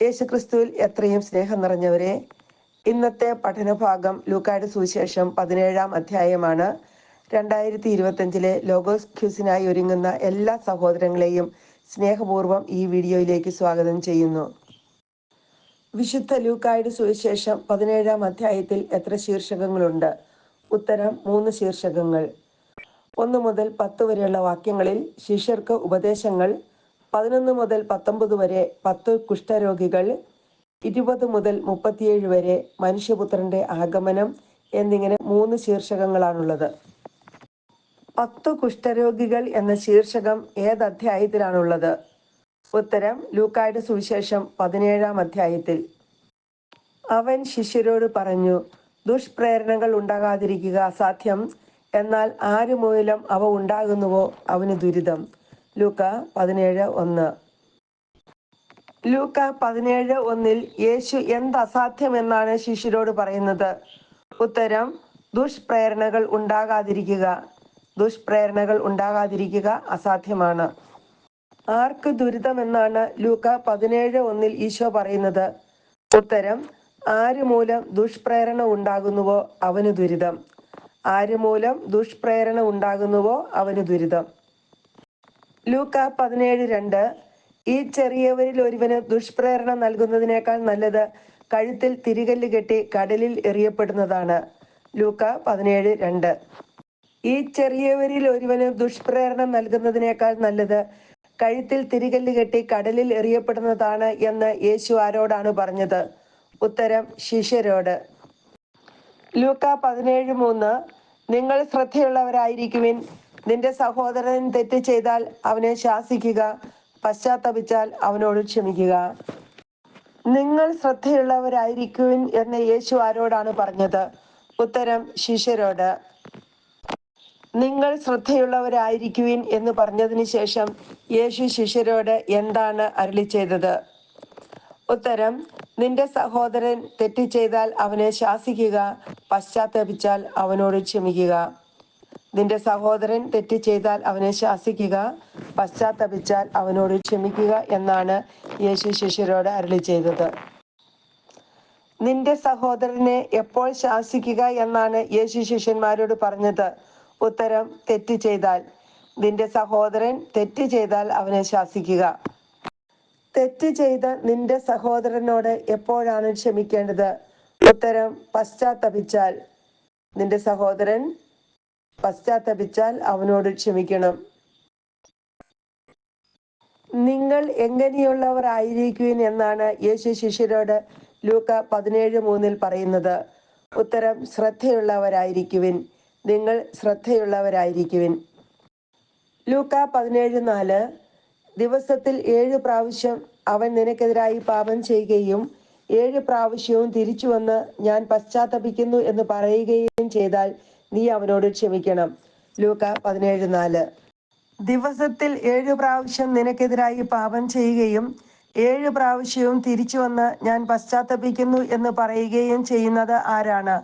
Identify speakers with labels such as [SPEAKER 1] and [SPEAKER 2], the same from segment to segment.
[SPEAKER 1] യേശുക്രിസ്തുവിൽ എത്രയും സ്നേഹം നിറഞ്ഞവരെ ഇന്നത്തെ പഠനഭാഗം ലൂക്കായുടെ സുവിശേഷം പതിനേഴാം അധ്യായമാണ്. രണ്ടായിരത്തി ഇരുപത്തഞ്ചിലെ ലോഗോസ് ക്യൂസിനായി ഒരുങ്ങുന്ന എല്ലാ സഹോദരങ്ങളെയും സ്നേഹപൂർവം ഈ വീഡിയോയിലേക്ക് സ്വാഗതം ചെയ്യുന്നു. വിശുദ്ധ ലൂക്കായുടെ സുവിശേഷം പതിനേഴാം അധ്യായത്തിൽ എത്ര ശീർഷകങ്ങളുണ്ട്? ഉത്തരം മൂന്ന് ശീർഷകങ്ങൾ. ഒന്ന് മുതൽ പത്ത് വരെയുള്ള വാക്യങ്ങളിൽ ശിഷ്യർക്ക് ഉപദേശങ്ങൾ പതിനൊന്ന് മുതൽ പത്തൊമ്പത് വരെ പത്ത് കുഷ്ഠരോഗികൾ ഇരുപത് മുതൽ മുപ്പത്തിയേഴ് വരെ മനുഷ്യപുത്രന്റെ ആഗമനം എന്നിങ്ങനെ മൂന്ന് ശീർഷകങ്ങളാണുള്ളത്. പത്ത് കുഷ്ഠരോഗികൾ എന്ന ശീർഷകം ഏത് അധ്യായത്തിലാണുള്ളത്? ഉത്തരം ലൂക്കായുടെ സുവിശേഷം പതിനേഴാം അധ്യായത്തിൽ. അവൻ ശിഷ്യരോട് പറഞ്ഞു ദുഷ്പ്രേരണകൾ ഉണ്ടാകാതിരിക്കുക അസാധ്യം. എന്നാൽ ആര് മൂലം അവ ഉണ്ടാകുന്നുവോ അവന് ദുരിതം. ലൂക്ക പതിനേഴ് ഒന്ന്. ലൂക്ക പതിനേഴ് ഒന്നിൽ യേശു എന്ത് അസാധ്യമെന്നാണ് ശിഷ്യരോട് പറയുന്നത്? ഉത്തരം ദുഷ്പ്രേരണകൾ ഉണ്ടാകാതിരിക്കുക. ദുഷ്പ്രേരണകൾ ഉണ്ടാകാതിരിക്കുക അസാധ്യമാണ്. ആർക്ക് ദുരിതമെന്നാണ് ലൂക്ക പതിനേഴ് ഒന്നിൽ ഈശോ പറയുന്നത്? ഉത്തരം ആര് മൂലം ദുഷ്പ്രേരണ ഉണ്ടാകുന്നുവോ അവന് ദുരിതം. ആര് മൂലം ദുഷ്പ്രേരണ ഉണ്ടാകുന്നുവോ അവന് ദുരിതം. ലൂക്ക പതിനേഴ് രണ്ട്. ഈ ചെറിയവരിൽ ഒരുവന് ദുഷ്പ്രേരണ നൽകുന്നതിനേക്കാൾ നല്ലത് കഴുത്തിൽ തിരികല്ല് കെട്ടി കടലിൽ എറിയപ്പെടുന്നതാണ്. ലൂക്ക പതിനേഴ് രണ്ട്. ഈ ചെറിയവരിൽ ഒരുവന് ദുഷ്പ്രേരണ നൽകുന്നതിനേക്കാൾ നല്ലത് കഴുത്തിൽ തിരികല്ല് കെട്ടി കടലിൽ എറിയപ്പെടുന്നതാണ് എന്ന് യേശു ആരോടാണ് പറഞ്ഞത്? ഉത്തരം ശിഷ്യരോട്. ലൂക്ക പതിനേഴ് മൂന്ന്. നിങ്ങൾ ശ്രദ്ധയുള്ളവരായിരിക്കുവിൻ. നിന്റെ സഹോദരൻ തെറ്റ് ചെയ്താൽ അവനെ ശാസിക്കുക പശ്ചാത്തപിച്ചാൽ അവനോട് ക്ഷമിക്കുക. നിങ്ങൾ ശ്രദ്ധയുള്ളവരായിരിക്കുവിൻ എന്ന് യേശു ആരോടാണ് പറഞ്ഞത്? ഉത്തരം ശിഷ്യരോട്. നിങ്ങൾ ശ്രദ്ധയുള്ളവരായിരിക്കുവിൻ എന്ന് പറഞ്ഞതിന് ശേഷം യേശു ശിഷ്യരോട് എന്താണ് അരുളി ചെയ്തത്? ഉത്തരം നിന്റെ സഹോദരൻ തെറ്റ് ചെയ്താൽ അവനെ ശാസിക്കുക പശ്ചാത്തപിച്ചാൽ അവനോട് ക്ഷമിക്കുക. നിന്റെ സഹോദരൻ തെറ്റ് ചെയ്താൽ അവനെ ശാസിക്കുക പശ്ചാത്തപിച്ചാൽ അവനോട് ക്ഷമിക്കുക എന്നാണ് യേശു ശിഷ്യരോട് അരളി ചെയ്തത്. നിന്റെ സഹോദരനെ എപ്പോൾ ശാസിക്കുക എന്നാണ് യേശു ശിഷ്യന്മാരോട് പറഞ്ഞത്. ഉത്തരം തെറ്റ് ചെയ്താൽ. നിന്റെ സഹോദരൻ തെറ്റ് ചെയ്താൽ അവനെ ശാസിക്കുക. തെറ്റ് ചെയ്ത നിന്റെ സഹോദരനോട് എപ്പോഴാണ് ക്ഷമിക്കേണ്ടത്? ഉത്തരം പശ്ചാത്തപിച്ചാൽ. നിന്റെ സഹോദരൻ പശ്ചാത്തപിച്ചാൽ അവനോട് ക്ഷമിക്കണം. നിങ്ങൾ എങ്ങനെയുള്ളവർ ആയിരിക്കുവിൻ എന്നാണ് യേശു ശിഷ്യരോട് ലൂക്ക പതിനേഴ് മൂന്നിൽ പറയുന്നത്. ഉത്തരം ശ്രദ്ധയുള്ളവരായിരിക്കുവിൻ. നിങ്ങൾ ശ്രദ്ധയുള്ളവരായിരിക്കുവിൻ. ലൂക്ക പതിനേഴ് നാല് ദിവസത്തിൽ ഏഴ് പ്രാവശ്യം അവൻ നിനക്കെതിരായി പാപം ചെയ്യുകയും ഏഴ് പ്രാവശ്യവും തിരിച്ചു വന്ന് ഞാൻ പശ്ചാത്തപിക്കുന്നു എന്ന് പറയുകയും ചെയ്താൽ നീ അവനോട് ക്ഷമിക്കണം. ലൂക്ക പതിനേഴ് നാല്. ദിവസത്തിൽ ഏഴു പ്രാവശ്യം നിനക്കെതിരായി പാപം ചെയ്യുകയും ഏഴു പ്രാവശ്യവും തിരിച്ചു വന്ന് ഞാൻ പശ്ചാത്തപിക്കുന്നു എന്ന് പറയുകയും ചെയ്യുന്നത് ആരാണ്?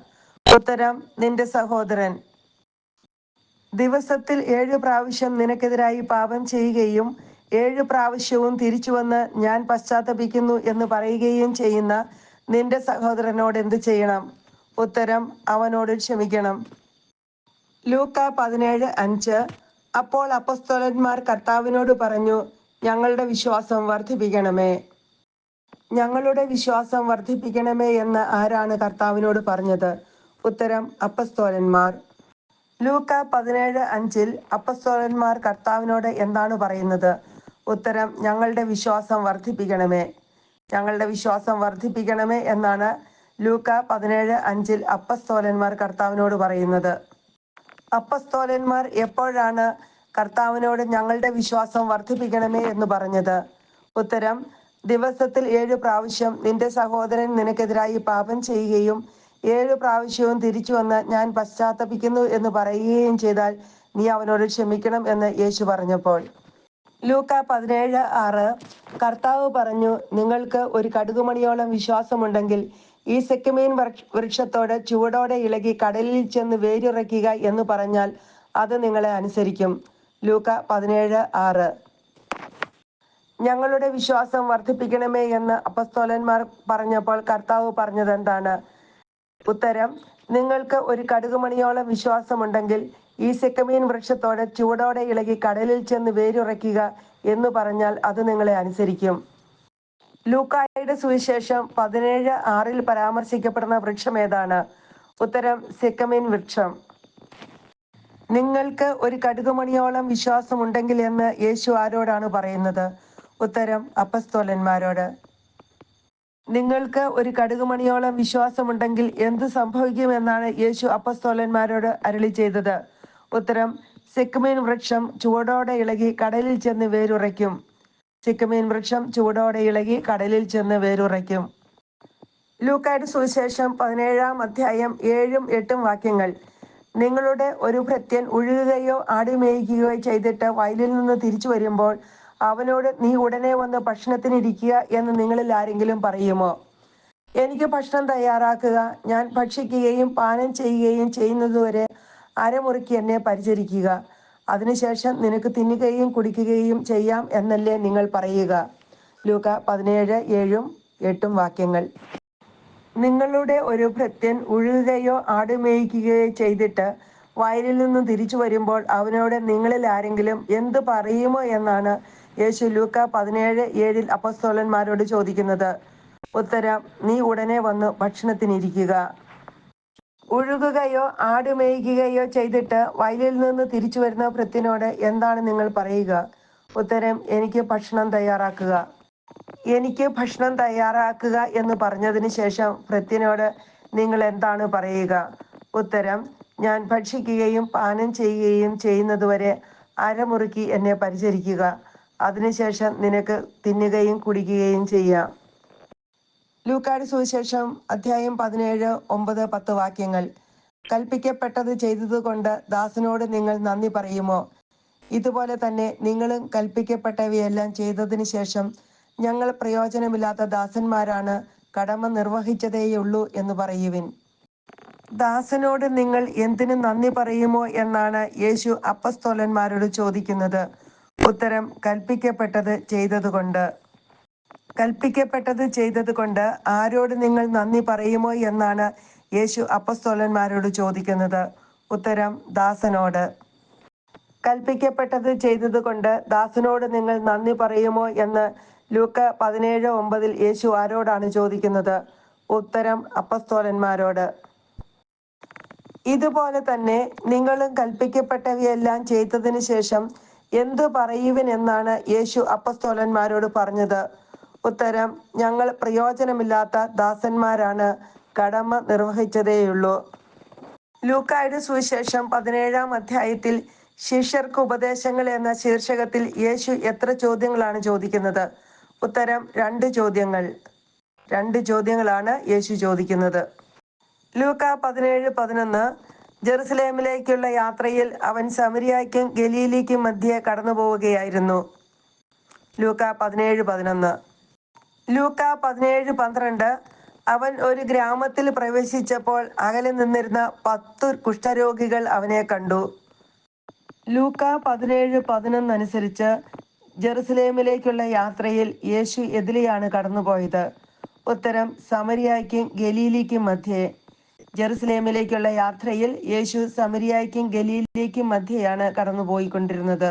[SPEAKER 1] ഉത്തരം നിന്റെ സഹോദരൻ. ദിവസത്തിൽ ഏഴു പ്രാവശ്യം നിനക്കെതിരായി പാപം ചെയ്യുകയും ഏഴ് പ്രാവശ്യവും തിരിച്ചു വന്ന് ഞാൻ പശ്ചാത്തപിക്കുന്നു എന്ന് പറയുകയും ചെയ്യുന്ന നിന്റെ സഹോദരനോട് എന്ത് ചെയ്യണം? ഉത്തരം അവനോട് ക്ഷമിക്കണം. ലൂക്ക പതിനേഴ് അഞ്ച്. അപ്പോൾ അപ്പസ്തോലന്മാർ കർത്താവിനോട് പറഞ്ഞു ഞങ്ങളുടെ വിശ്വാസം വർദ്ധിപ്പിക്കണമേ. ഞങ്ങളുടെ വിശ്വാസം വർദ്ധിപ്പിക്കണമേ എന്ന് ആരാണ് കർത്താവിനോട് പറഞ്ഞത്? ഉത്തരം അപ്പസ്തോലന്മാർ. ലൂക്ക പതിനേഴ് അഞ്ചിൽ അപ്പസ്തോലന്മാർ കർത്താവിനോട് എന്താണ് പറയുന്നത്? ഉത്തരം ഞങ്ങളുടെ വിശ്വാസം വർദ്ധിപ്പിക്കണമേ. ഞങ്ങളുടെ വിശ്വാസം വർദ്ധിപ്പിക്കണമേ എന്നാണ് ലൂക്ക പതിനേഴ് അഞ്ചിൽ അപ്പസ്തോലന്മാർ കർത്താവിനോട് പറയുന്നത്. അപ്പസ്തോലന്മാർ എപ്പോഴാണ് കർത്താവിനോട് ഞങ്ങളുടെ വിശ്വാസം വർദ്ധിപ്പിക്കണമേ എന്ന് പറഞ്ഞത്? ഉത്തരം ദിവസത്തിൽ ഏഴു പ്രാവശ്യം നിന്റെ സഹോദരൻ നിനക്കെതിരായി പാപം ചെയ്യുകയും ഏഴു പ്രാവശ്യവും തിരിച്ചു വന്ന് ഞാൻ പശ്ചാത്തപിക്കുന്നു എന്ന് പറയുകയും ചെയ്താൽ നീ അവനോട് ക്ഷമിക്കണം എന്ന് യേശു പറഞ്ഞപ്പോൾ. ലൂക്ക പതിനേഴ് ആറ് കർത്താവ് പറഞ്ഞു നിങ്ങൾക്ക് ഒരു കടുകുമണിയോളം വിശ്വാസമുണ്ടെങ്കിൽ ഈ സെക്കമീൻ വൃക്ഷത്തോട് ചുവടോടെ ഇളകി കടലിൽ ചെന്ന് വേരുറയ്ക്കുക എന്ന് പറഞ്ഞാൽ അത് നിങ്ങളെ അനുസരിക്കും. ലൂക്ക പതിനേഴ് ആറ്. ഞങ്ങളുടെ വിശ്വാസം വർദ്ധിപ്പിക്കണമേ എന്ന് അപ്പസ്തോലന്മാർ പറഞ്ഞപ്പോൾ കർത്താവ് പറഞ്ഞത് എന്താണ് ഉത്തരം നിങ്ങൾക്ക് ഒരു കടുകുമണിയോളം വിശ്വാസമുണ്ടെങ്കിൽ ഈ സെക്കമീൻ വൃക്ഷത്തോടെ ചുവടോടെ ഇളകി കടലിൽ ചെന്ന് വേരുറയ്ക്കുക എന്ന് പറഞ്ഞാൽ അത് നിങ്ങളെ അനുസരിക്കും. ലൂക്കായുടെ സുവിശേഷം പതിനേഴ് ആറിൽ പരാമർശിക്കപ്പെടുന്ന വൃക്ഷം ഏതാണ്? ഉത്തരം സെക്കമീൻ വൃക്ഷം. നിങ്ങൾക്ക് ഒരു കടുകുമണിയോളം വിശ്വാസമുണ്ടെങ്കിൽ എന്ന് യേശു ആരോടാണ് പറയുന്നത്? ഉത്തരം അപ്പസ്തോലന്മാരോട്. നിങ്ങൾക്ക് ഒരു കടുകുമണിയോളം വിശ്വാസമുണ്ടെങ്കിൽ എന്ത് സംഭവിക്കും എന്നാണ് യേശു അപ്പസ്തോലന്മാരോട് അരളി ചെയ്തത്? ഉത്തരം സിക്കുമീൻ വൃക്ഷം ചുവടോടെ ഇളകി കടലിൽ ചെന്ന് വേരുറയ്ക്കും. സിക്കുമീൻ വൃക്ഷം ചൂടോടെ ഇളകി കടലിൽ ചെന്ന് വേരുറയ്ക്കും. ലൂക്കായുടെ സുവിശേഷം പതിനേഴാം അധ്യായം ഏഴും എട്ടും വാക്യങ്ങൾ. നിങ്ങളുടെ ഒരു ഭൃത്യൻ ഉഴുകുകയോ ആടുമേയിക്കുകയോ ചെയ്തിട്ട് വയലിൽ നിന്ന് തിരിച്ചു വരുമ്പോൾ അവനോട് നീ ഉടനെ വന്ന് ഭക്ഷണത്തിനിരിക്കുക എന്ന് നിങ്ങളിൽ ആരെങ്കിലും പറയുമോ? എനിക്ക് ഭക്ഷണം തയ്യാറാക്കുക. ഞാൻ ഭക്ഷിക്കുകയും പാനം ചെയ്യുകയും ചെയ്യുന്നതുവരെ അരമുറുക്കി എന്നെ പരിചരിക്കുക. അതിനുശേഷം നിനക്ക് തിന്നുകയും കുടിക്കുകയും ചെയ്യാം എന്നല്ലേ നിങ്ങൾ പറയുക. ലൂക്ക പതിനേഴ് ഏഴും എട്ടും വാക്യങ്ങൾ. നിങ്ങളുടെ ഒരു ഭൃത്യൻ ഉഴുകുകയോ ആടുമേയിക്കുകയോ ചെയ്തിട്ട് വയലിൽ നിന്ന് തിരിച്ചു വരുമ്പോൾ അവനോട് നിങ്ങളിൽ ആരെങ്കിലും എന്ത് പറയുമോ എന്നാണ് യേശു ലൂക്ക പതിനേഴ് ഏഴിൽ അപ്പസ്തോലന്മാരോട് ചോദിക്കുന്നത്. ഉത്തരം നീ ഉടനെ വന്ന് ഭക്ഷണത്തിനിരിക്കുക. ഉഴുകുകയോ ആടുമേയിക്കുകയോ ചെയ്തിട്ട് വയലിൽ നിന്ന് തിരിച്ചു വരുന്ന ഭൃത്തിനോട് എന്താണ് നിങ്ങൾ പറയുക? ഉത്തരം എനിക്ക് ഭക്ഷണം തയ്യാറാക്കുക. എനിക്ക് ഭക്ഷണം തയ്യാറാക്കുക എന്ന് പറഞ്ഞതിന് ശേഷം ഭൃത്തിനോട് നിങ്ങൾ എന്താണ് പറയുക? ഉത്തരം ഞാൻ ഭക്ഷിക്കുകയും പാനം ചെയ്യുകയും ചെയ്യുന്നതുവരെ അരമുറുക്കി എന്നെ പരിചരിക്കുക. അതിനുശേഷം നിനക്ക് തിന്നുകയും കുടിക്കുകയും ചെയ്യാം. ലൂക്കാട് സുവിശേഷം അധ്യായം പതിനേഴ് ഒമ്പത് പത്ത് വാക്യങ്ങൾ. കൽപ്പിക്കപ്പെട്ടത് ചെയ്തതുകൊണ്ട് ദാസനോട് നിങ്ങൾ നന്ദി പറയുമോ? ഇതുപോലെ തന്നെ നിങ്ങളും കൽപ്പിക്കപ്പെട്ടവയെല്ലാം ചെയ്തതിനു ശേഷം ഞങ്ങൾ പ്രയോജനമില്ലാത്ത ദാസന്മാരാണ് കടമ നിർവഹിച്ചതേയുള്ളൂ എന്ന് പറയുവിൻ. ദാസനോട് നിങ്ങൾ എന്തിനു നന്ദി പറയുമോ എന്നാണ് യേശു അപ്പസ്തോലന്മാരോട് ചോദിക്കുന്നത്. ഉത്തരം കൽപ്പിക്കപ്പെട്ടത് ചെയ്തതുകൊണ്ട്. കൽപ്പിക്കപ്പെട്ടത് ചെയ്തതുകൊണ്ട് ആരോട് നിങ്ങൾ നന്ദി പറയുമോ എന്നാണ് യേശു അപ്പസ്തോലന്മാരോട് ചോദിക്കുന്നത്. ഉത്തരം ദാസനോട്. കൽപ്പിക്കപ്പെട്ടത് ചെയ്തതുകൊണ്ട് ദാസനോട് നിങ്ങൾ നന്ദി പറയുമോ എന്ന് ലൂക്ക പതിനേഴ് ഒമ്പതിൽ യേശു ആരോടാണ് ചോദിക്കുന്നത്? ഉത്തരം അപ്പസ്തോലന്മാരോട്. ഇതുപോലെ തന്നെ നിങ്ങളും കൽപ്പിക്കപ്പെട്ടവയെല്ലാം ചെയ്തതിനു ശേഷം എന്തു പറയുവിനെന്നാണ് യേശു അപ്പസ്തോലന്മാരോട് പറഞ്ഞത്. ഉത്തരം ഞങ്ങൾ പ്രയോജനമില്ലാത്ത ദാസന്മാരാണ്. കടമ നിർവഹിച്ചതേയുള്ളൂ. ലൂക്കായുടെ സുവിശേഷം പതിനേഴാം അധ്യായത്തിൽ ശിഷ്യർക്ക് ഉപദേശങ്ങൾ എന്ന ശീർഷകത്തിൽ യേശു എത്ര ചോദ്യങ്ങളാണ് ചോദിക്കുന്നത്? ഉത്തരം രണ്ട് ചോദ്യങ്ങൾ. രണ്ട് ചോദ്യങ്ങളാണ് യേശു ചോദിക്കുന്നത്. ലൂക്ക പതിനേഴ് പതിനൊന്ന് ജെറുസലേമിലേക്കുള്ള യാത്രയിൽ അവൻ സമരിയായ്ക്കും ഗലീലിക്കും മധ്യേ കടന്നു പോവുകയായിരുന്നു ലൂക്ക പതിനേഴ് പതിനൊന്ന് ലൂക്ക പതിനേഴ് പന്ത്രണ്ട്. അവൻ ഒരു ഗ്രാമത്തിൽ പ്രവേശിച്ചപ്പോൾ അകലെ നിന്നിരുന്ന പത്ത് കുഷ്ഠരോഗികൾ അവനെ കണ്ടു. ലൂക്ക പതിനേഴ് പതിനൊന്ന് അനുസരിച്ച് ജെറുസലേമിലേക്കുള്ള യാത്രയിൽ യേശു എതിലെയാണ് കടന്നുപോയത്. ഉത്തരം സമരിയായ്ക്കും ഗലീലിക്കും മധ്യേ. ജെറുസലേമിലേക്കുള്ള യാത്രയിൽ യേശു സമരിയായ്ക്കും ഗലീലിലേക്കും മധ്യയാണ് കടന്നുപോയിക്കൊണ്ടിരുന്നത്.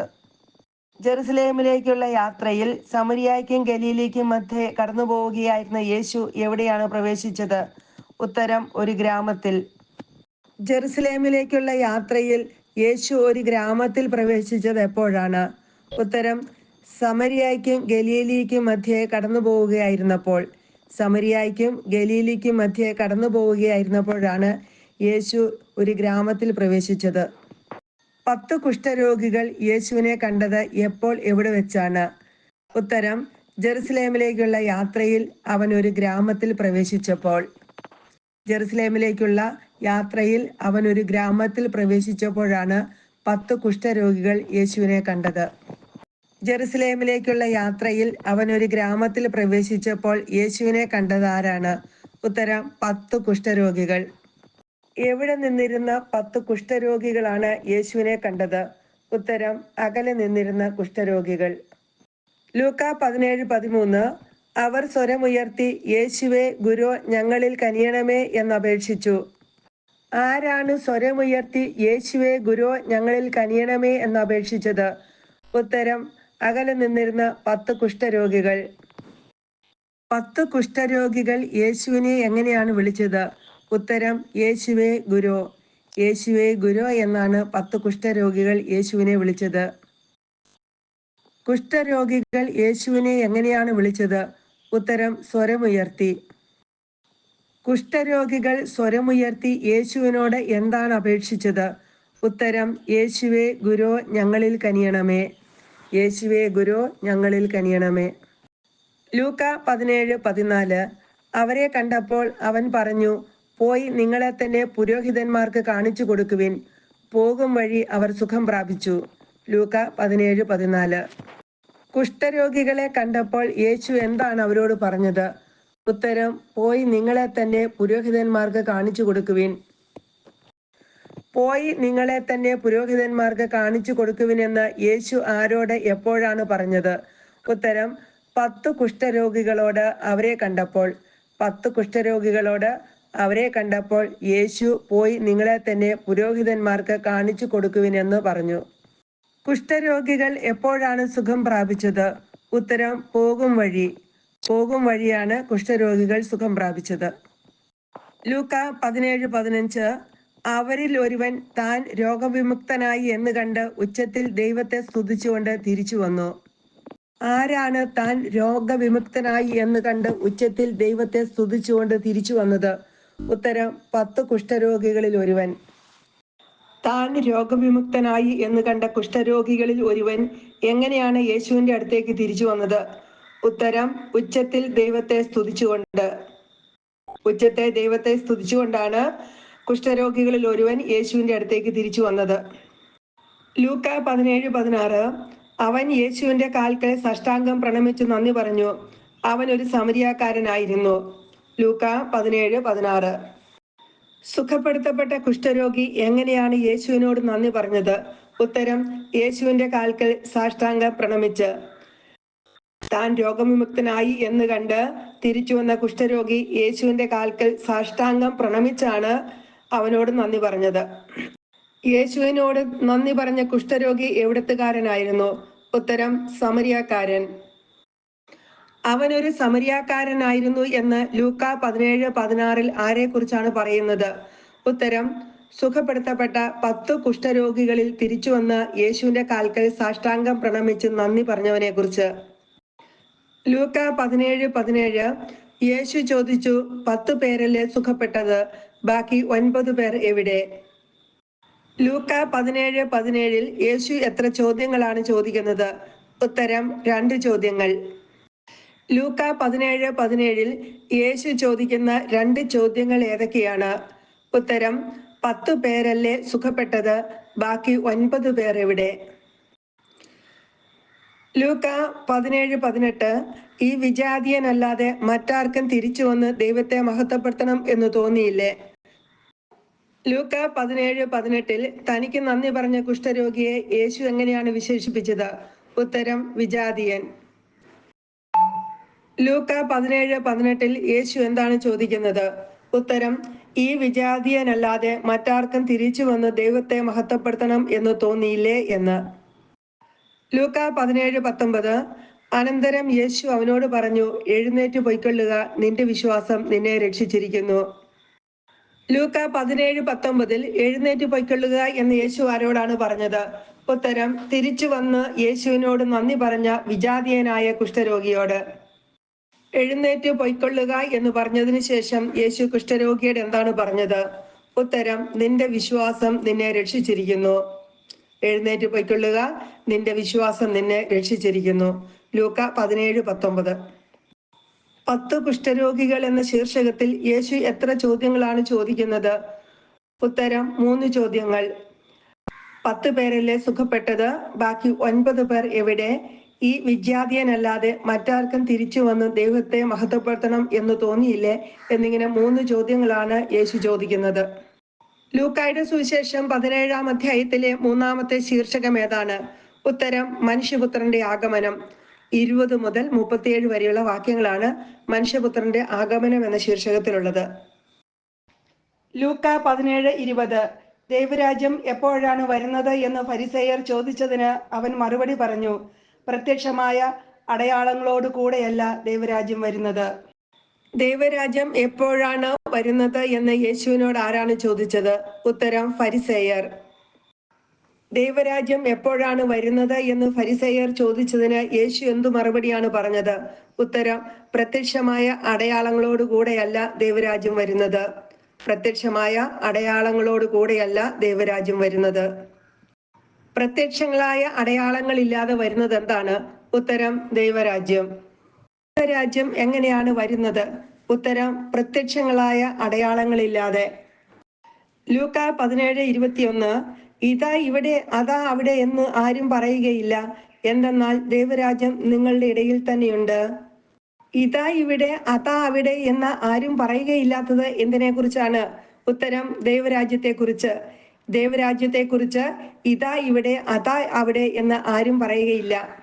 [SPEAKER 1] ജെറുസലേമിലേക്കുള്ള യാത്രയിൽ സമരിയായ്ക്കും ഗലീലിക്കും മധ്യേ കടന്നു പോവുകയായിരുന്ന യേശു എവിടെയാണ് പ്രവേശിച്ചത്? ഉത്തരം ഒരു ഗ്രാമത്തിൽ. ജെറുസലേമിലേക്കുള്ള യാത്രയിൽ യേശു ഒരു ഗ്രാമത്തിൽ പ്രവേശിച്ചത് എപ്പോഴാണ്? ഉത്തരം സമരിയായ്ക്കും ഗലീലിക്കും മധ്യേ കടന്നു പോവുകയായിരുന്നപ്പോൾ സമരിയായ്ക്കും ഗലീലിക്കും മധ്യേ കടന്നു പോവുകയായിരുന്നപ്പോഴാണ് യേശു ഒരു ഗ്രാമത്തിൽ പ്രവേശിച്ചത്. പത്ത് കുഷ്ഠരോഗികൾ യേശുവിനെ കണ്ടത് എപ്പോൾ എവിടെ വെച്ചാണ്? ഉത്തരം ജെറുസലേമിലേക്കുള്ള യാത്രയിൽ അവൻ ഒരു ഗ്രാമത്തിൽ പ്രവേശിച്ചപ്പോൾ. ജെറുസലേമിലേക്കുള്ള യാത്രയിൽ അവൻ ഒരു ഗ്രാമത്തിൽ പ്രവേശിച്ചപ്പോഴാണ് പത്ത് കുഷ്ഠരോഗികൾ യേശുവിനെ കണ്ടത്. ജെറുസലേമിലേക്കുള്ള യാത്രയിൽ അവൻ ഒരു ഗ്രാമത്തിൽ പ്രവേശിച്ചപ്പോൾ യേശുവിനെ കണ്ടത് ആരാണ്? ഉത്തരം പത്ത് കുഷ്ഠരോഗികൾ. എവിടെ നിന്നിരുന്ന പത്ത് കുഷ്ഠരോഗികളാണ് യേശുവിനെ കണ്ടത്? ഉത്തരം അകലെ നിന്നിരുന്ന കുഷ്ഠരോഗികൾ. ലൂക്ക പതിനേഴ് പതിമൂന്ന് അവർ സ്വരമുയർത്തി യേശുവെ ഗുരു ഞങ്ങളിൽ കനിയണമേ എന്നപേക്ഷിച്ചു. ആരാണ് സ്വരമുയർത്തി യേശുവെ ഗുരു ഞങ്ങളിൽ കനിയണമേ എന്നപേക്ഷിച്ചത്? ഉത്തരം അകലെ നിന്നിരുന്ന പത്ത് കുഷ്ഠരോഗികൾ. പത്ത് കുഷ്ഠരോഗികൾ യേശുവിനെ എങ്ങനെയാണ് വിളിച്ചത്? ഉത്തരം യേശുവേ ഗുരു യേശുവേ ഗുരു എന്നാണ് പത്ത് കുഷ്ഠരോഗികൾ യേശുവിനെ വിളിച്ചത്. കുഷ്ഠരോഗികൾ യേശുവിനെ എങ്ങനെയാണ് വിളിച്ചത്? ഉത്തരം സ്വരമുയർത്തി. കുഷ്ഠരോഗികൾ സ്വരമുയർത്തി യേശുവിനോട് എന്താണ് അപേക്ഷിച്ചത്? ഉത്തരം യേശുവേ ഗുരു ഞങ്ങളിൽ കനിയണമേ. യേശുവേ ഗുരു ഞങ്ങളിൽ കനിയണമേ. ലൂക്ക പതിനേഴ് പതിനാല്. അവരെ കണ്ടപ്പോൾ അവൻ പറഞ്ഞു പോയി നിങ്ങളെ തന്നെ പുരോഹിതന്മാർക്ക് കാണിച്ചു കൊടുക്കുവിൻ. പോകും വഴി അവർ സുഖം പ്രാപിച്ചു. ലൂക്ക പതിനേഴ് പതിനാല്. കുഷ്ഠരോഗികളെ കണ്ടപ്പോൾ യേശു എന്താണ് അവരോട് പറഞ്ഞത്? ഉത്തരം പോയി നിങ്ങളെ തന്നെ പുരോഹിതന്മാർക്ക് കാണിച്ചു കൊടുക്കുവിൻ. പോയി നിങ്ങളെ തന്നെ പുരോഹിതന്മാർക്ക് കാണിച്ചു കൊടുക്കുവിനെന്ന് യേശു ആരോട് എപ്പോഴാണ് പറഞ്ഞത്? ഉത്തരം പത്ത് കുഷ്ഠരോഗികളോട് അവരെ കണ്ടപ്പോൾ. പത്ത് കുഷ്ഠരോഗികളോട് അവരെ കണ്ടപ്പോൾ യേശു പോയി നിങ്ങളെ തന്നെ പുരോഹിതന്മാർക്ക് കാണിച്ചു കൊടുക്കുവിനെന്ന് പറഞ്ഞു. കുഷ്ഠരോഗികൾ എപ്പോഴാണ് സുഖം പ്രാപിച്ചത്? ഉത്തരം പോകും വഴി. പോകും വഴിയാണ് കുഷ്ഠരോഗികൾ സുഖം പ്രാപിച്ചത്. ലൂക്ക പതിനേഴ് പതിനഞ്ച് അവരിൽ ഒരുവൻ താൻ രോഗവിമുക്തനായി എന്ന് കണ്ട് ഉച്ചത്തിൽ ദൈവത്തെ സ്തുതിച്ചുകൊണ്ട് തിരിച്ചു വന്നു. ആരാണ് താൻ രോഗവിമുക്തനായി എന്ന് കണ്ട് ഉച്ചത്തിൽ ദൈവത്തെ സ്തുതിച്ചുകൊണ്ട് തിരിച്ചു വന്നത്? ഉത്തരം പത്ത് കുഷ്ഠരോഗികളിൽ ഒരുവൻ. താൻ രോഗവിമുക്തനായി എന്ന് കണ്ട കുഷ്ഠരോഗികളിൽ ഒരുവൻ എങ്ങനെയാണ് യേശുവിന്റെ അടുത്തേക്ക് തിരിച്ചു വന്നത്? ഉത്തരം ഉച്ചത്തിൽ ദൈവത്തെ സ്തുതിച്ചുകൊണ്ട്. ഉച്ചത്തെ ദൈവത്തെ സ്തുതിച്ചുകൊണ്ടാണ് കുഷ്ഠരോഗികളിൽ ഒരുവൻ യേശുവിന്റെ അടുത്തേക്ക് തിരിച്ചു വന്നത്. ലൂക്ക പതിനേഴ് പതിനാറ് അവൻ യേശുവിന്റെ കാൽക്കൽ സഷ്ടാംഗം പ്രണമിച്ചു നന്ദി പറഞ്ഞു. അവൻ ഒരു സമരിയാക്കാരനായിരുന്നു. ലൂക്ക പതിനേഴ് പതിനാറ്. സുഖപ്പെടുത്തപ്പെട്ട കുഷ്ഠരോഗി എങ്ങനെയാണ് യേശുവിനോട് നന്ദി പറഞ്ഞത്? ഉത്തരം യേശുവിന്റെ കാൽക്കൽ സാഷ്ടാംഗം പ്രണമിച്ച്. താൻ രോഗവിമുക്തനായി എന്ന് കണ്ട് തിരിച്ചു വന്ന കുഷ്ഠരോഗി യേശുവിന്റെ കാൽക്കൽ സാഷ്ടാംഗം പ്രണമിച്ചാണ് അവനോട് നന്ദി പറഞ്ഞത്. യേശുവിനോട് നന്ദി പറഞ്ഞ കുഷ്ഠരോഗി എവിടത്തുകാരനായിരുന്നു? ഉത്തരം സമരിയാക്കാരൻ. അവനൊരു സമരിയാക്കാരനായിരുന്നു എന്ന് ലൂക്ക പതിനേഴ് പതിനാറിൽ ആരെക്കുറിച്ചാണ് പറയുന്നത്? ഉത്തരം സുഖപ്പെടുത്തപ്പെട്ട പത്ത് കുഷ്ഠരോഗികളിൽ തിരിച്ചുവന്ന് യേശുവിന്റെ കാൽക്കൽ സാഷ്ടാംഗം പ്രണമിച്ച് നന്ദി പറഞ്ഞവനെ കുറിച്ച് ലൂക്ക പതിനേഴ് പതിനേഴ് യേശു ചോദിച്ചു പത്ത് പേരല്ലേ സുഖപ്പെട്ടത്? ബാക്കി ഒൻപത് പേർ എവിടെ? ലൂക്ക പതിനേഴ് പതിനേഴിൽ യേശു എത്ര ചോദ്യങ്ങളാണ് ചോദിക്കുന്നത്? ഉത്തരം രണ്ട് ചോദ്യങ്ങൾ. ലൂക്ക പതിനേഴ് പതിനേഴിൽ യേശു ചോദിക്കുന്ന രണ്ട് ചോദ്യങ്ങൾ ഏതൊക്കെയാണ്? ഉത്തരം പത്തു പേരല്ലേ സുഖപ്പെട്ടത്? ബാക്കി ഒൻപത് പേർ എവിടെ? ലൂക്ക പതിനേഴ് പതിനെട്ട് ഈ വിജാതീയനല്ലാതെ മറ്റാർക്കും തിരിച്ചു വന്ന് ദൈവത്തെ മഹത്വപ്പെടുത്തണം എന്ന് തോന്നിയില്ലേ? ലൂക്ക പതിനേഴ് പതിനെട്ടിൽ തനിക്ക് നന്ദി പറഞ്ഞ കുഷ്ഠരോഗിയെ യേശു എങ്ങനെയാണ് വിശേഷിപ്പിച്ചത്? ഉത്തരം വിജാതീയൻ. ലൂക്ക പതിനേഴ് പതിനെട്ടിൽ യേശു എന്താണ് ചോദിക്കുന്നത്? ഉത്തരം ഈ വിജാതീയനല്ലാതെ മറ്റാർക്കും തിരിച്ചു വന്ന് ദൈവത്തെ മഹത്വപ്പെടുത്തണം എന്ന് തോന്നിയില്ലേ എന്ന്. ലൂക്ക പതിനേഴ് പത്തൊമ്പത് അനന്തരം യേശു അവനോട് പറഞ്ഞു എഴുന്നേറ്റ് പൊയ്ക്കൊള്ളുക നിന്റെ വിശ്വാസം നിന്നെ രക്ഷിച്ചിരിക്കുന്നു. ലൂക്ക പതിനേഴ് പത്തൊമ്പതിൽ എഴുന്നേറ്റ് പൊയ്ക്കൊള്ളുക എന്ന് യേശു ആരോടാണ് പറഞ്ഞത്? ഉത്തരം തിരിച്ചു വന്ന് യേശുവിനോട് നന്ദി പറഞ്ഞ വിജാതീയനായ കുഷ്ഠരോഗിയോട്. എഴുന്നേറ്റ് പൊയ്ക്കൊള്ളുക എന്ന് പറഞ്ഞതിന് ശേഷം യേശു കുഷ്ഠരോഗിയോട് എന്താണ് പറഞ്ഞത്? ഉത്തരം നിന്റെ വിശ്വാസം നിന്നെ രക്ഷിച്ചിരിക്കുന്നു. എഴുന്നേറ്റ് പൊയ്ക്കൊള്ളുക നിന്റെ വിശ്വാസം നിന്നെ രക്ഷിച്ചിരിക്കുന്നു. ലൂക്ക പതിനേഴ് പത്തൊമ്പത്. പത്ത് കുഷ്ഠരോഗികൾ എന്ന ശീർഷകത്തിൽ യേശു എത്ര ചോദ്യങ്ങളാണ് ചോദിക്കുന്നത്? ഉത്തരം മൂന്ന് ചോദ്യങ്ങൾ. പത്ത് പേരല്ലേ സുഖപ്പെട്ടത്? ബാക്കി ഒൻപത് പേർ എവിടെ? ഈ വിദ്യാധിയനല്ലാതെ മറ്റാർക്കും തിരിച്ചു വന്ന് ദൈവത്തെ മഹത്വപ്പെടുത്തണം എന്ന് തോന്നിയില്ലേ എന്നിങ്ങനെ മൂന്ന് ചോദ്യങ്ങളാണ് യേശു ചോദിക്കുന്നത്. ലൂക്കായുടെ സുവിശേഷം പതിനേഴാം അധ്യായത്തിലെ മൂന്നാമത്തെ ശീർഷകം ഏതാണ്? ഉത്തരം മനുഷ്യപുത്രന്റെ ആഗമനം. ഇരുപത് മുതൽ മുപ്പത്തിയേഴ് വരെയുള്ള വാക്യങ്ങളാണ് മനുഷ്യപുത്രന്റെ ആഗമനം എന്ന ശീർഷകത്തിലുള്ളത്. ലൂക്ക പതിനേഴ് ഇരുപത്. ദൈവരാജ്യം എപ്പോഴാണ് വരുന്നത് എന്ന് ഫരിസേയർ ചോദിച്ചതിന് അവൻ മറുപടി പറഞ്ഞു. പ്രത്യക്ഷമായ അടയാളങ്ങളോട് കൂടെയല്ല ദൈവരാജ്യം വരുന്നത്. ദൈവരാജ്യം എപ്പോഴാണ് വരുന്നത് എന്ന് യേശുവിനോട് ആരാണ് ചോദിച്ചത്? ഉത്തരം ഫരിസേയർ. ദൈവരാജ്യം എപ്പോഴാണ് വരുന്നത് എന്ന് ഫരിസേയർ ചോദിച്ചതിന് യേശു എന്തു മറുപടിയാണ് പറഞ്ഞത്? ഉത്തരം പ്രത്യക്ഷമായ അടയാളങ്ങളോട് കൂടെയല്ല ദൈവരാജ്യം വരുന്നത്. പ്രത്യക്ഷമായ അടയാളങ്ങളോട് കൂടെയല്ല ദൈവരാജ്യം വരുന്നത്. പ്രത്യക്ഷങ്ങളായ അടയാളങ്ങൾ ഇല്ലാതെ വരുന്നത് എന്താണ്? ഉത്തരം ദൈവരാജ്യം. ദൈവരാജ്യം എങ്ങനെയാണ് വരുന്നത്? ഉത്തരം പ്രത്യക്ഷങ്ങളായ അടയാളങ്ങളില്ലാതെ. ലൂക്ക പതിനേഴ് ഇരുപത്തിയൊന്ന് ഇതാ ഇവിടെ അതാ അവിടെ എന്ന് ആരും പറയുകയില്ല. എന്തെന്നാൽ ദൈവരാജ്യം നിങ്ങളുടെ ഇടയിൽ തന്നെയുണ്ട്. ഇതാ ഇവിടെ അതാ അവിടെ എന്ന് ആരും പറയുകയില്ലാത്തത് എന്തിനെ കുറിച്ചാണ് ഉത്തരം ദൈവരാജ്യത്തെ കുറിച്ച് ദൈവരാജ്യത്തെ കുറിച്ച് ഇതാ ഇവിടെ അതാ അവിടെ എന്ന് ആരും പറയുകയില്ല.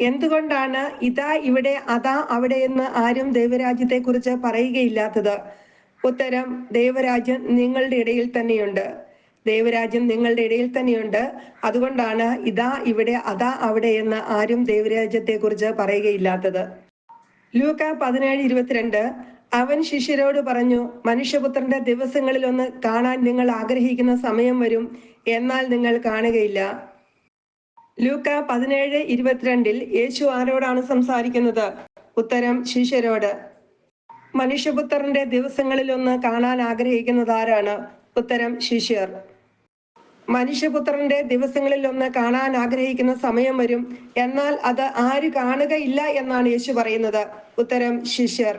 [SPEAKER 1] എന്തുകൊണ്ടാണ് ഇതാ ഇവിടെ അതാ അവിടെ എന്ന് ആരും ദൈവരാജ്യത്തെ കുറിച്ച് പറയുകയില്ലാത്തത്? ഉത്തരം ദൈവരാജ്യം നിങ്ങളുടെ ഇടയിൽ തന്നെയുണ്ട്. ദൈവരാജ്യം നിങ്ങളുടെ ഇടയിൽ തന്നെയുണ്ട്. അതുകൊണ്ടാണ് ഇതാ ഇവിടെ അതാ അവിടെ എന്ന് ആരും ദൈവരാജ്യത്തെ കുറിച്ച് പറയുകയില്ലാത്തത്. ലൂക്ക പതിനേഴ് ഇരുപത്തിരണ്ട് അവൻ ശിഷ്യരോട് പറഞ്ഞു മനുഷ്യപുത്രന്റെ ദിവസങ്ങളിൽ ഒന്ന് കാണാൻ നിങ്ങൾ ആഗ്രഹിക്കുന്ന സമയം വരും. എന്നാൽ നിങ്ങൾ കാണുകയില്ല. ലൂക്ക പതിനേഴ് ഇരുപത്തിരണ്ടിൽ യേശു ആരോടാണ് സംസാരിക്കുന്നത്? ഉത്തരം ശിഷ്യരോട് മനുഷ്യപുത്രന്റെ ദിവസങ്ങളിൽ ഒന്ന് കാണാൻ ആഗ്രഹിക്കുന്നത് ആരാണ്? ഉത്തരം ശിഷ്യർ മനുഷ്യപുത്രന്റെ ദിവസങ്ങളിൽ ഒന്ന് കാണാൻ ആഗ്രഹിക്കുന്ന സമയം വരും. എന്നാൽ അത് ആര് കാണുകയില്ല എന്നാണ് യേശു പറയുന്നത്. ഉത്തരം ശിഷ്യർ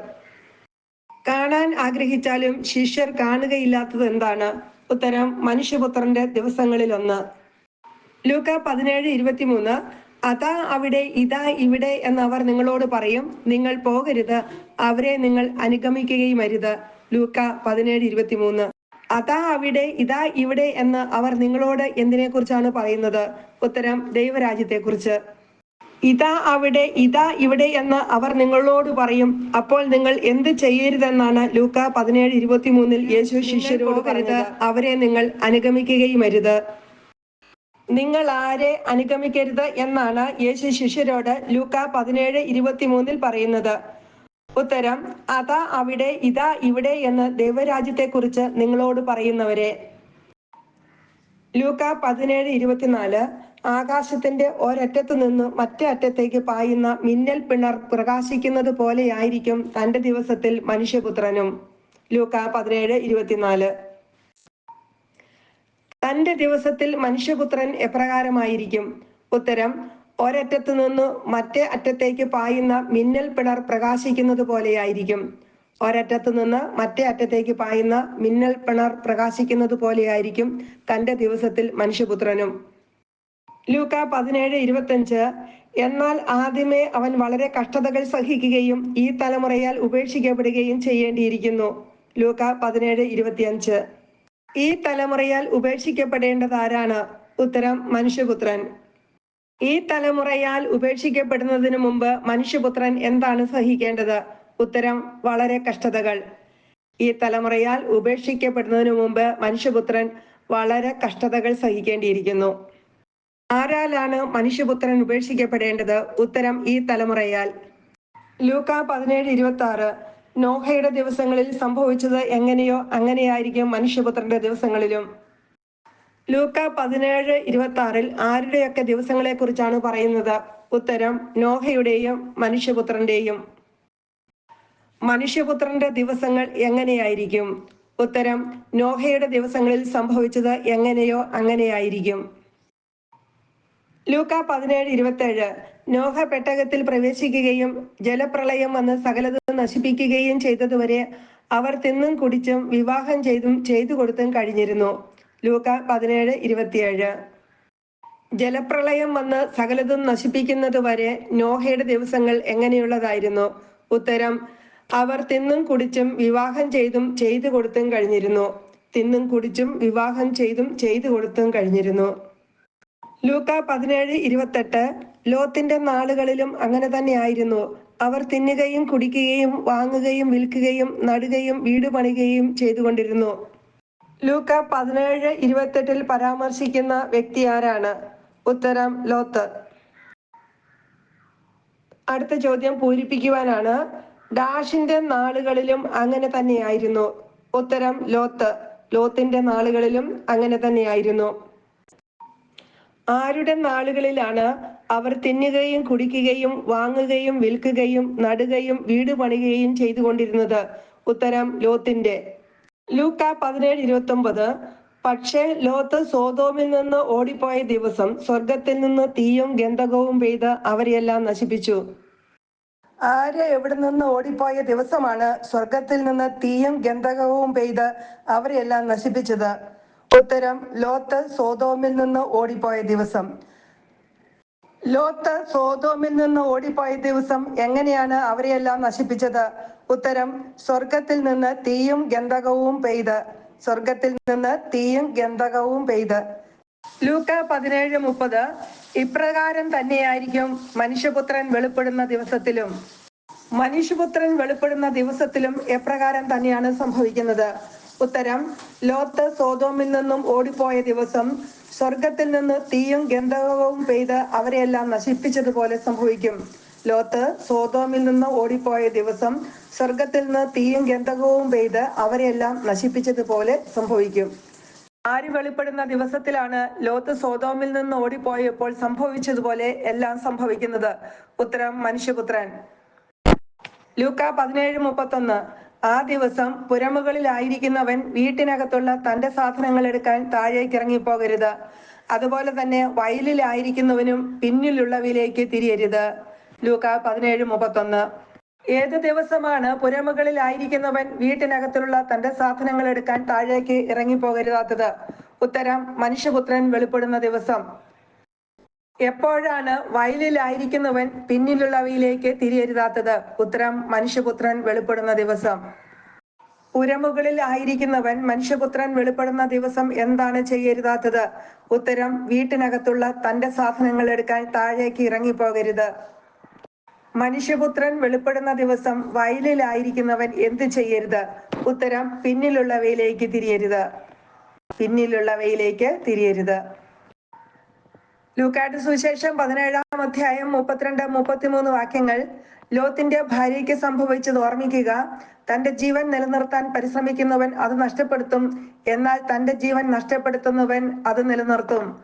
[SPEAKER 1] കാണാൻ ആഗ്രഹിച്ചാലും ശിഷ്യർ കാണുകയില്ലാത്തത് എന്താണ്? ഉത്തരം മനുഷ്യപുത്രന്റെ ദിവസങ്ങളിൽ ഒന്ന് ലൂക്ക പതിനേഴ് ഇരുപത്തിമൂന്ന്. അതാ അവിടെ ഇതാ ഇവിടെ എന്ന് അവർ നിങ്ങളോട് പറയും നിങ്ങൾ പോകരുത് അവരെ നിങ്ങൾ അനുഗമിക്കുകയും അരുത്. ലൂക്ക പതിനേഴ് ഇരുപത്തിമൂന്ന്. അതാ അവിടെ ഇതാ ഇവിടെ എന്ന് അവർ നിങ്ങളോട് എന്തിനെ കുറിച്ചാണ് പറയുന്നത്? ഉത്തരം ദൈവരാജ്യത്തെ കുറിച്ച് ഇതാ അവിടെ ഇതാ ഇവിടെ എന്ന് അവർ നിങ്ങളോട് പറയും. അപ്പോൾ നിങ്ങൾ എന്ത് ചെയ്യരുതെന്നാണ് ലൂക്ക പതിനേഴ് ഇരുപത്തി മൂന്നിൽ യേശു ശിഷ്യരോട് പറഞ്ഞത്. അവരെ നിങ്ങൾ അനുഗമിക്കുകയും അരുത് നിങ്ങൾ ആരെ അനുഗമിക്കരുത് എന്നാണ് യേശു ശിഷ്യരോട് ലൂക്ക പതിനേഴ് ഇരുപത്തി മൂന്നിൽ പറയുന്നത്. ഉത്തരം അതാ അവിടെ ഇതാ ഇവിടെ എന്ന് ദൈവരാജ്യത്തെക്കുറിച്ച് നിങ്ങളോട് പറയുന്നവരെ. ലൂക്ക പതിനേഴ് ഇരുപത്തിനാല് ആകാശത്തിന്റെ ഒരറ്റത്തു നിന്ന് മറ്റേ അറ്റത്തേക്ക് പായുന്ന മിന്നൽ പിണർ പ്രകാശിക്കുന്നത് പോലെയായിരിക്കും തന്റെ ദിവസത്തിൽ മനുഷ്യപുത്രനും. ലൂക്ക പതിനേഴ് ഇരുപത്തിനാല്. തന്റെ ദിവസത്തിൽ മനുഷ്യപുത്രൻ എപ്രകാരമായിരിക്കും? ഉത്തരം ഒരറ്റത്തു നിന്ന് മറ്റേ അറ്റത്തേക്ക് പായുന്ന മിന്നൽ പിണർ പ്രകാശിക്കുന്നത് പോലെയായിരിക്കും. ഒരറ്റത്തു നിന്ന് മറ്റേ അറ്റത്തേക്ക് പായുന്ന മിന്നൽ പിണർ പ്രകാശിക്കുന്നത് പോലെയായിരിക്കും തന്റെ ദിവസത്തിൽ മനുഷ്യപുത്രനും. ലൂക്ക പതിനേഴ് ഇരുപത്തഞ്ച്. എന്നാൽ ആദ്യമേ അവൻ വളരെ കഷ്ടതകൾ സഹിക്കുകയും ഈ തലമുറയാൽ ഉപേക്ഷിക്കപ്പെടുകയും ചെയ്യേണ്ടിയിരിക്കുന്നു. ലൂക്ക പതിനേഴ് ഇരുപത്തിയഞ്ച്. ഈ തലമുറയാൽ ഉപേക്ഷിക്കപ്പെടേണ്ടത് ആരാണ്? ഉത്തരം മനുഷ്യപുത്രൻ. ഈ തലമുറയാൽ ഉപേക്ഷിക്കപ്പെടുന്നതിന് മുമ്പ് മനുഷ്യപുത്രൻ എന്താണ് സഹിക്കേണ്ടത്? ഉത്തരം വളരെ കഷ്ടതകൾ. ഈ തലമുറയാൽ ഉപേക്ഷിക്കപ്പെടുന്നതിന് മുമ്പ് മനുഷ്യപുത്രൻ വളരെ കഷ്ടതകൾ സഹിക്കേണ്ടിയിരിക്കുന്നു. ആരാലാണ് മനുഷ്യപുത്രൻ ഉപേക്ഷിക്കപ്പെടേണ്ടത്? ഉത്തരം ഈ തലമുറയാൽ. ലൂക്ക പതിനേഴ് ഇരുപത്തി ആറ് നോഹയുടെ ദിവസങ്ങളിൽ സംഭവിച്ചത് എങ്ങനെയോ അങ്ങനെയായിരിക്കും മനുഷ്യപുത്രന്റെ ദിവസങ്ങളിലും. ലൂക്ക പതിനേഴ് ഇരുപത്തി ആറിൽ ആരുടെയൊക്കെ ദിവസങ്ങളെ കുറിച്ചാണ് പറയുന്നത്? ഉത്തരം നോഹയുടെയും മനുഷ്യപുത്രന്റെയും. മനുഷ്യപുത്രന്റെ ദിവസങ്ങൾ എങ്ങനെയായിരിക്കും? ഉത്തരം നോഹയുടെ ദിവസങ്ങളിൽ സംഭവിച്ചത് എങ്ങനെയോ അങ്ങനെയായിരിക്കും. ലൂക്ക പതിനേഴ് ഇരുപത്തേഴ്. നോഹ പെട്ടകത്തിൽ പ്രവേശിക്കുകയും ജലപ്രളയം വന്ന് സകലത് നശിപ്പിക്കുകയും ചെയ്തതുവരെ അവർ തിന്നും കുടിച്ചും വിവാഹം ചെയ്തും ചെയ്തു കൊടുത്തും കഴിഞ്ഞിരുന്നു. ലൂക്ക പതിനേഴ് ഇരുപത്തിയേഴ്. ജലപ്രളയം വന്ന് സകലതും നശിപ്പിക്കുന്നതുവരെ നോഹയുടെ ദിവസങ്ങൾ എങ്ങനെയുള്ളതായിരുന്നു? ഉത്തരം അവർ തിന്നും കുടിച്ചും വിവാഹം ചെയ്തും ചെയ്തു കൊടുത്തും കഴിഞ്ഞിരുന്നു. തിന്നും കുടിച്ചും വിവാഹം ചെയ്തും ചെയ്തു കൊടുത്തും കഴിഞ്ഞിരുന്നു. ലൂക്ക പതിനേഴ് ഇരുപത്തെട്ട്. ലോത്തിന്റെ നാളുകളിലും അങ്ങനെ തന്നെയായിരുന്നു. അവർ തിന്നുകയും കുടിക്കുകയും വാങ്ങുകയും വിൽക്കുകയും നടുകയും വീട് പണിയുകയും ചെയ്തുകൊണ്ടിരുന്നു. ലൂക്ക പതിനേഴ് ഇരുപത്തെട്ടിൽ പരാമർശിക്കുന്ന വ്യക്തി ആരാണ്? ഉത്തരം ലോത്ത്. അടുത്ത ചോദ്യം പൂരിപ്പിക്കുവാനാണ്. ഡാഷിന്റെ നാളുകളിലും അങ്ങനെ തന്നെയായിരുന്നു. ഉത്തരം ലോത്ത്. ലോത്തിന്റെ നാളുകളിലും അങ്ങനെ തന്നെയായിരുന്നു. ആരുടെ നാളുകളിലാണ് അവർ തിന്നുകയും കുടിക്കുകയും വാങ്ങുകയും വിൽക്കുകയും നടുകയും വീട് പണിയുകയും ചെയ്തുകൊണ്ടിരുന്നത്? ഉത്തരം ലോത്തിന്റെ. ലൂക്ക പതിനേഴ് ഇരുപത്തി ഒമ്പത് പക്ഷേ ലോത്ത് സോതോമിൽ നിന്ന് ഓടിപ്പോയ ദിവസം സ്വർഗത്തിൽ നിന്ന് തീയും ഗന്ധകവും പെയ്ത് അവരെയെല്ലാം നശിപ്പിച്ചു. ആര് എവിടെ നിന്ന് ഓടിപ്പോയ ദിവസമാണ് സ്വർഗത്തിൽ നിന്ന് തീയും ഗന്ധകവും പെയ്ത് അവരെയെല്ലാം നശിപ്പിച്ചത്? ഉത്തരം ലോത്ത് സോതോമിൽ നിന്ന് ഓടിപ്പോയ ദിവസം. ലോത്ത് സോതോമിൽ നിന്ന് ഓടിപ്പോയ ദിവസം എങ്ങനെയാണ് അവരെയെല്ലാം നശിപ്പിച്ചത്? ഉത്തരം സ്വർഗത്തിൽ നിന്ന് തീയും ഗന്ധകവും പെയ്ത്. സ്വർഗത്തിൽ നിന്ന് തീയും ഗന്ധകവും പെയ്ത്. ലൂക്ക പതിനേഴ് മുപ്പത് ഇപ്രകാരം തന്നെയായിരിക്കും മനുഷ്യപുത്രൻ വെളിപ്പെടുന്ന ദിവസത്തിലും. മനുഷ്യപുത്രൻ വെളിപ്പെടുന്ന ദിവസത്തിലും എപ്രകാരം തന്നെയാണ് സംഭവിക്കുന്നത്? ഉത്തരം ലോത്ത് സോതോമിൽ നിന്നും ഓടിപ്പോയ ദിവസം സ്വർഗത്തിൽ നിന്ന് തീയും ഗന്ധകവും പെയ്ത് അവരെയെല്ലാം നശിപ്പിച്ചതുപോലെ സംഭവിക്കും. ലോത്ത് സോതോമിൽ നിന്ന് ഓടിപ്പോയ ദിവസം സ്വർഗത്തിൽ നിന്ന് തീയും ഗന്ധകവും പെയ്ത് അവരെയെല്ലാം നശിപ്പിച്ചതുപോലെ സംഭവിക്കും. ആര് വെളിപ്പെടുന്ന ദിവസത്തിലാണ് ലോത്ത് സോതോമിൽ നിന്ന് ഓടിപ്പോയപ്പോൾ സംഭവിച്ചതുപോലെ എല്ലാം സംഭവിക്കുന്നത്? ഉത്തരം മനുഷ്യപുത്രൻ. ലൂക്ക പതിനേഴ് മുപ്പത്തൊന്ന്. ആ ദിവസം പുരമുകളിലായിരിക്കുന്നവൻ വീട്ടിനകത്തുള്ള തന്റെ സാധനങ്ങൾ എടുക്കാൻ താഴേക്ക് ഇറങ്ങിപ്പോകരുത്. അതുപോലെ തന്നെ വയലിലായിരിക്കുന്നവനും പിന്നിലുള്ളവയിലേക്ക് തിരിയരുത്. ലൂക്ക പതിനേഴ് മുപ്പത്തൊന്ന്. ഏത് ദിവസമാണ് പുരമുകളിലായിരിക്കുന്നവൻ വീട്ടിനകത്തുള്ള തന്റെ സാധനങ്ങൾ എടുക്കാൻ താഴേക്ക് ഇറങ്ങിപ്പോകരുതാത്തത്? ഉത്തരം മനുഷ്യപുത്രൻ വെളിപ്പെടുന്ന ദിവസം. എപ്പോഴാണ് വയലിലായിരിക്കുന്നവൻ പിന്നിലുള്ളവയിലേക്ക് തിരിയരുതാത്തത്? ഉത്തരം മനുഷ്യപുത്രൻ വെളിപ്പെടുന്ന ദിവസം. ഉരമുകളിൽ ആയിരിക്കുന്നവൻ മനുഷ്യപുത്രൻ വെളിപ്പെടുന്ന ദിവസം എന്താണ് ചെയ്യരുതാത്തത്? ഉത്തരം വീട്ടിനകത്തുള്ള തന്റെ സാധനങ്ങൾ എടുക്കാൻ താഴേക്ക് ഇറങ്ങിപ്പോകരുത്. മനുഷ്യപുത്രൻ വെളിപ്പെടുന്ന ദിവസം വയലിലായിരിക്കുന്നവൻ എന്ത് ചെയ്യരുത്? ഉത്തരം പിന്നിലുള്ളവയിലേക്ക് തിരിയരുത്. പിന്നിലുള്ളവയിലേക്ക് തിരിയരുത്. ലൂക്കാട്ട് സുവിശേഷം പതിനേഴാം അധ്യായം മുപ്പത്തിരണ്ട് മുപ്പത്തിമൂന്ന് വാക്യങ്ങൾ. ലോത്തിന്റെ ഭാര്യയ്ക്ക് സംഭവിച്ചത് ഓർമ്മിക്കുക. തന്റെ ജീവൻ നിലനിർത്താൻ പരിശ്രമിക്കുന്നവൻ അത് നഷ്ടപ്പെടുത്തും. എന്നാൽ തന്റെ ജീവൻ നഷ്ടപ്പെടുത്തുന്നവൻ അത് നിലനിർത്തും.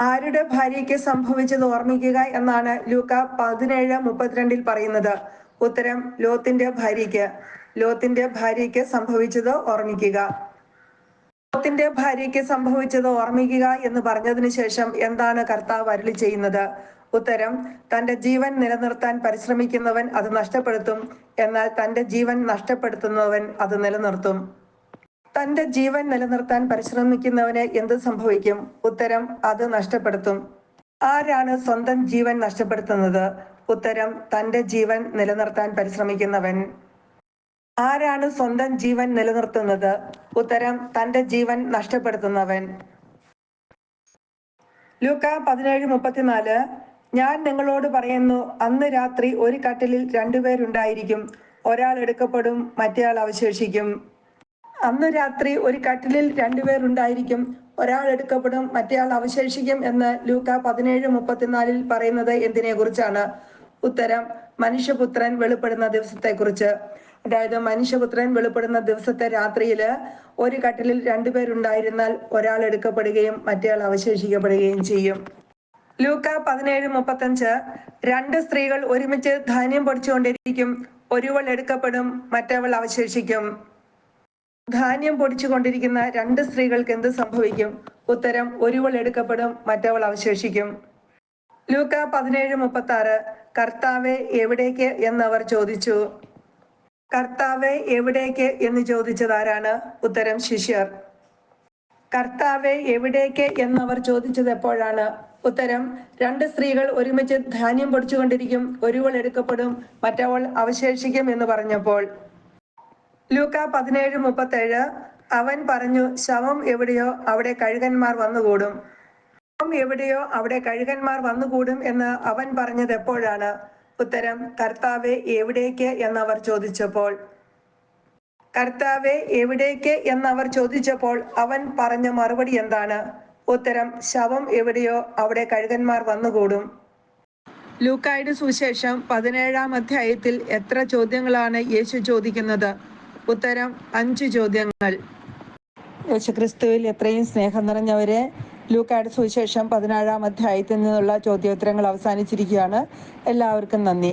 [SPEAKER 1] ആരുടെ ഭാര്യയ്ക്ക് സംഭവിച്ചത് ഓർമ്മിക്കുക എന്നാണ് ലൂക്ക പതിനേഴ് മുപ്പത്തിരണ്ടിൽ പറയുന്നത്. ഉത്തരം ലോത്തിന്റെ ഭാര്യയ്ക്ക്. ലോത്തിന്റെ ഭാര്യയ്ക്ക് സംഭവിച്ചത് ഓർമ്മിക്കുക. ലോത്തിന്റെ ഭാര്യയ്ക്ക് സംഭവിച്ചത് ഓർമ്മിക്കുക എന്ന് പറഞ്ഞതിന് ശേഷം എന്താണ് കർത്താവ് അരുളി ചെയ്യുന്നത്? ഉത്തരം തന്റെ ജീവൻ നിലനിർത്താൻ പരിശ്രമിക്കുന്നവൻ അത് നഷ്ടപ്പെടുത്തും എന്നാൽ തന്റെ ജീവൻ നഷ്ടപ്പെടുത്തുന്നവൻ അത് നിലനിർത്തും. തന്റെ ജീവൻ നിലനിർത്താൻ പരിശ്രമിക്കുന്നവന് എന്ത് സംഭവിക്കും? ഉത്തരം അത് നഷ്ടപ്പെടുത്തും. ആരാണ് സ്വന്തം ജീവൻ നഷ്ടപ്പെടുത്തുന്നത്? ഉത്തരം തന്റെ ജീവൻ നിലനിർത്താൻ പരിശ്രമിക്കുന്നവൻ. ആരാണ് സ്വന്തം ജീവൻ നിലനിർത്തുന്നത്? ഉത്തരം തന്റെ ജീവൻ നഷ്ടപ്പെടുത്തുന്നവൻ. ലൂക്ക പതിനേഴ് മുപ്പത്തിനാല്. ഞാൻ നിങ്ങളോട് പറയുന്നു അന്ന് രാത്രി ഒരു കട്ടിലിൽ രണ്ടുപേരുണ്ടായിരിക്കും ഒരാൾ എടുക്കപ്പെടും മറ്റേയാൾ അവശേഷിക്കും. അന്ന് രാത്രി ഒരു കട്ടിലിൽ രണ്ടുപേരുണ്ടായിരിക്കും ഒരാൾ എടുക്കപ്പെടും മറ്റേയാൾ അവശേഷിക്കും എന്ന് ലൂക്ക പതിനേഴ് മുപ്പത്തിനാലിൽ പറയുന്നത് എന്തിനെ കുറിച്ചാണ് ഉത്തരം മനുഷ്യപുത്രൻ വെളിപ്പെടുന്ന ദിവസത്തെ കുറിച്ച് അതായത് മനുഷ്യപുത്രൻ വെളിപ്പെടുന്ന ദിവസത്തെ രാത്രിയിൽ ഒരു കട്ടിലിൽ രണ്ടുപേരുണ്ടായിരുന്നാൽ ഒരാൾ എടുക്കപ്പെടുകയും മറ്റേയാൾ അവശേഷിക്കപ്പെടുകയും ചെയ്യും. ലൂക്ക പതിനേഴ് മുപ്പത്തഞ്ച്. രണ്ട് സ്ത്രീകൾ ഒരുമിച്ച് ധാന്യം പൊടിച്ചുകൊണ്ടിരിക്കും. ഒരുവൾ എടുക്കപ്പെടും മറ്റവൾ അവശേഷിക്കും. ധാന്യം പൊടിച്ചുകൊണ്ടിരിക്കുന്ന രണ്ട് സ്ത്രീകൾക്ക് എന്ത് സംഭവിക്കും? ഉത്തരം ഒരുവൾ എടുക്കപ്പെടും മറ്റവൾ അവശേഷിക്കും. ലൂക്ക പതിനേഴ് മുപ്പത്തി ആറ് കർത്താവെ എവിടേക്ക്? എന്നവർ ചോദിച്ചു. കർത്താവെ എവിടേക്ക് എന്ന് ചോദിച്ചത് ആരാണ് ഉത്തരം ശിഷ്യർ? കർത്താവെ എവിടേക്ക് എന്നവർ ചോദിച്ചത് എപ്പോഴാണ്? ഉത്തരം രണ്ട് സ്ത്രീകൾ ഒരുമിച്ച് ധാന്യം പൊടിച്ചുകൊണ്ടിരിക്കും ഒരുവൾ എടുക്കപ്പെടും മറ്റവൾ അവശേഷിക്കും എന്ന് പറഞ്ഞപ്പോൾ. ലൂക്ക പതിനേഴ് മുപ്പത്തേഴ് അവൻ പറഞ്ഞു ശവം എവിടെയോ അവിടെ കഴുകന്മാർ വന്നുകൂടും. ശവം എവിടെയോ അവിടെ കഴുകന്മാർ വന്നുകൂടും എന്ന് അവൻ പറഞ്ഞത് എപ്പോഴാണ്? ഉത്തരം കർത്താവെ എവിടേക്ക് എന്നവർ ചോദിച്ചപ്പോൾ കർത്താവെ എവിടേക്ക് എന്നവർ ചോദിച്ചപ്പോൾ അവൻ പറഞ്ഞ മറുപടി എന്താണ്? ഉത്തരം ശവം എവിടെയോ അവിടെ കഴുകന്മാർ വന്നുകൂടും. ലൂക്കായുടെ സുവിശേഷം പതിനേഴാം അധ്യായത്തിൽ എത്ര ചോദ്യങ്ങളാണ് യേശു ചോദിക്കുന്നത്? ഉത്തരം അഞ്ച് ചോദ്യങ്ങൾ. യേശുക്രിസ്തുവിൽ എത്രയും സ്നേഹം നിറഞ്ഞവരെ ലൂക്കായുടെ സുവിശേഷം പതിനാഴാം അധ്യായത്തിൽ നിന്നുള്ള ചോദ്യോത്തരങ്ങൾ അവസാനിച്ചിരിക്കുകയാണ്. എല്ലാവർക്കും നന്ദി.